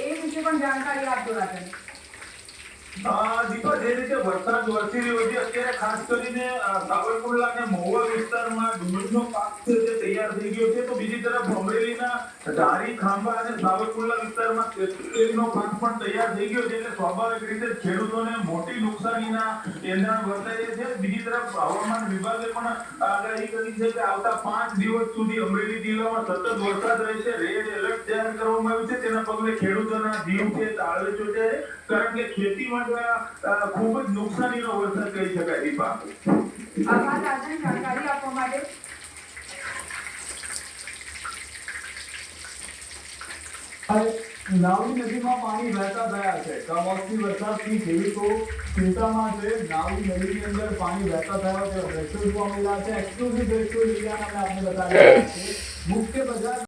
એ વિશે પણ જાણકારી આપજો રાજન દીપા રીતે વરસાદ વરસી રહ્યો છે, અત્યારે ખાસ કરીને સાવરકુંડલા અને મહુવા વિસ્તારમાં ડુંગળીનો પાક છે તે તૈયાર થઈ ગયો છે. તો બીજી તરફ અમરેલીના ધારી ખાંભા અને સાવરકુંડલા વિસ્તારમાં તેલનો પાક પણ તૈયાર થઈ ગયો છે એટલે સ્વાભાવિક રીતે ખેડૂતોને મોટી નુકસાનીના એંધાણ વર્તાય છે. બીજી તરફ હવામાન વિભાગે પણ આગાહી કરી છે કે આવતા પાંચ દિવસ સુધી અમરેલી જિલ્લામાં સતત વરસાદ રહેશે. રેડ એલર્ટ જાહેર કરવામાં આવ્યું છે. તેના પગલે ખેડૂતોના જીવ છે તાળવે છે. કારણ કે ખેતી માટે ખૂબ જ નુકસાનીનો વરસાદ કહી શકાય. દીપા આભાર રાજન જાણકારી આપવા માટે. નાવડી નદીમાં પાણી વહેતા થયા છે. કમોસમી વરસાદથી ખેડૂતો ચિંતામાં છે. નાવડી નદીની અંદર પાણી વહેતા થયા છે. દ્રશ્યો જોવા મળ્યા છે. એક્સક્લુઝિવ દ્રશ્યો અમે આપને બતાવ્યા છે. મુખ્ય બજાર